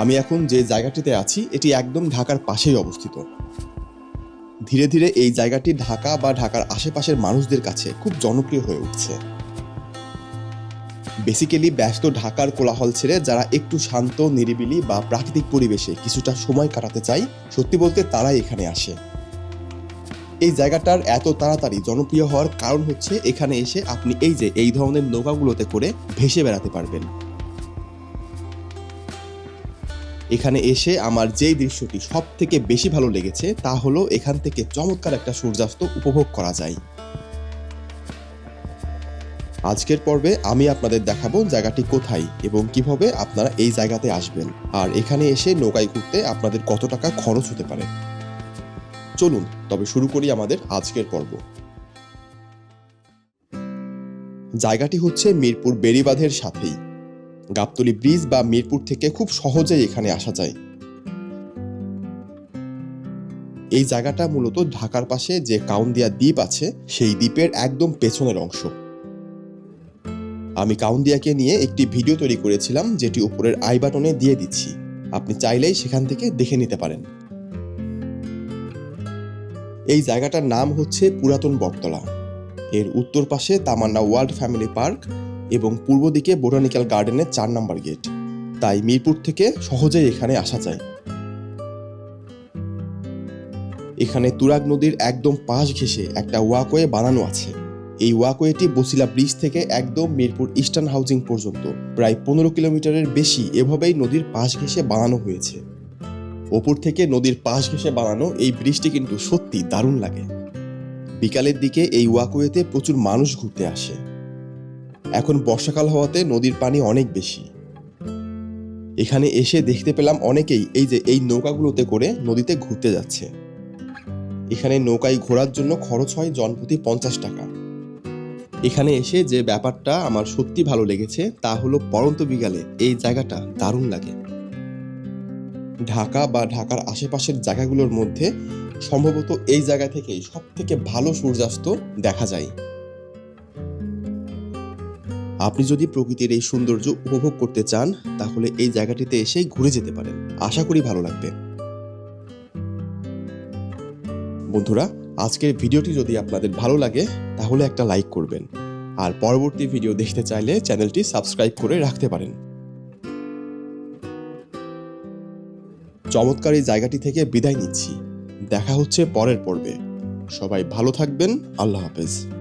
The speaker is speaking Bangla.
আমি এখন যে জায়গাটিতে আছি, এটি একদম ঢাকার পাশেই অবস্থিত। ধীরে ধীরে এই জায়গাটি ঢাকা বা ঢাকার আশেপাশের মানুষদের কাছে খুব জনপ্রিয় হয়ে উঠছে। বেসিক্যালি ব্যস্ত ঢাকার কোলাহল ছেড়ে যারা একটু শান্ত, নিরিবিলি বা প্রাকৃতিক পরিবেশে কিছুটা সময় কাটাতে চায়, সত্যি বলতে তারাই এখানে আসে। এই জায়গাটার এত তাড়াতাড়ি জনপ্রিয় হওয়ার কারণ হচ্ছে, এখানে এসে আপনি এই যে, এই ধরনের নৌকাগুলোতে করে ভেসে বেড়াতে পারবেন। এখানে এসে আমার যেই দৃশ্যটি সব থেকে বেশি ভালো লেগেছে, তা হলো এখান থেকে চমৎকার একটা সূর্যাস্ত উপভোগ করা যায়। আজকের পর্বে আমি আপনাদের দেখাবো জায়গাটি কোথায় এবং কীভাবে আপনারা এই জায়গাতে আসবেন, আর এখানে এসে নৌকায় ঘুরতে আপনাদের কত টাকা খরচ হতে পারে। চলুন, তবে শুরু করি আমাদের আজকের পর্ব। জায়গাটি হচ্ছে মিরপুর বেড়িবাঁধের সাথেই। গাবতলি ব্রিজ বা মিরপুর থেকে খুব সহজেই এখানে আসা যায়। এই জায়গাটা মূলত ঢাকার পাশে যে কাউন্দিয়া দ্বীপ আছে, সেই দ্বীপের একদম পেছনের অংশ। আমি কাউন্দিয়াকে নিয়ে একটি ভিডিও তৈরি করেছিলাম, যেটি উপরের আই বাটনে দিয়ে দিচ্ছি। আপনি চাইলেই সেখান থেকে দেখে নিতে পারেন। এই জায়গাটার নাম হচ্ছে পুরাতন বটতলা। এর উত্তর পাশে তামান্না ওয়ার্ল্ড ফ্যামিলি পার্ক এবং পূর্ব দিকে বোটানিক্যাল গার্ডেনের চার নম্বর গেট। তাই মিরপুর থেকে সহজেই এখানে আসা যায়। এখানে তুরাগ নদীর একদম পাশ ঘেঁষে একটা ওয়াকওয়ে বানানো আছে। এই ওয়াকওয়েটি বসিলা ব্রিজ থেকে একদম মিরপুর ইস্টার্ন হাউজিং পর্যন্ত। প্রায় পনেরো কিলোমিটারের বেশি এভাবেই নদীর পাশ ঘেঁষে বানানো হয়েছে। ওপর থেকে নদীর পাশ ঘেঁষে বানানো এই ব্রিজটি কিন্তু সত্যি দারুণ লাগে। বিকালের দিকে এই ওয়াকওয়েতে প্রচুর মানুষ ঘুরতে আসে। এখন বর্ষাকাল হওয়াতে নদীর পানি অনেক বেশি। এখানে এসে দেখতে পেলাম অনেকেই এই যে এই নৌকাগুলোতে করে নদীতে ঘুরতে যাচ্ছে। এখানে নৌকায় ঘোরার জন্য খরচ হয় জনপ্রতি পঞ্চাশ টাকা। এখানে এসে যে ব্যাপারটা আমার সত্যি ভালো লেগেছে তা হলো পরন্ত বিকালে এই জায়গাটা দারুণ লাগে। ঢাকা বা ঢাকার আশেপাশের জায়গাগুলোর মধ্যে সম্ভবত এই জায়গা থেকেই সব থেকে ভালো সূর্যাস্ত দেখা যায়। আপনি যদি প্রকৃতির এই সৌন্দর্য উপভোগ করতে চান, তাহলে এই জায়গাটিতে এসেই ঘুরে যেতে পারেন। আশা করি ভালো লাগবে। বন্ধুরা, আজকের ভিডিওটি যদি আপনাদের ভালো লাগে, তাহলে একটা লাইক করবেন। আর পরবর্তী ভিডিও দেখতে চাইলে চ্যানেলটি সাবস্ক্রাইব করে রাখতে পারেন। চমৎকার এই জায়গাটি থেকে বিদায় নিচ্ছি। দেখা হচ্ছে পরের পর্বে। সবাই ভালো থাকবেন। আল্লাহ হাফেজ।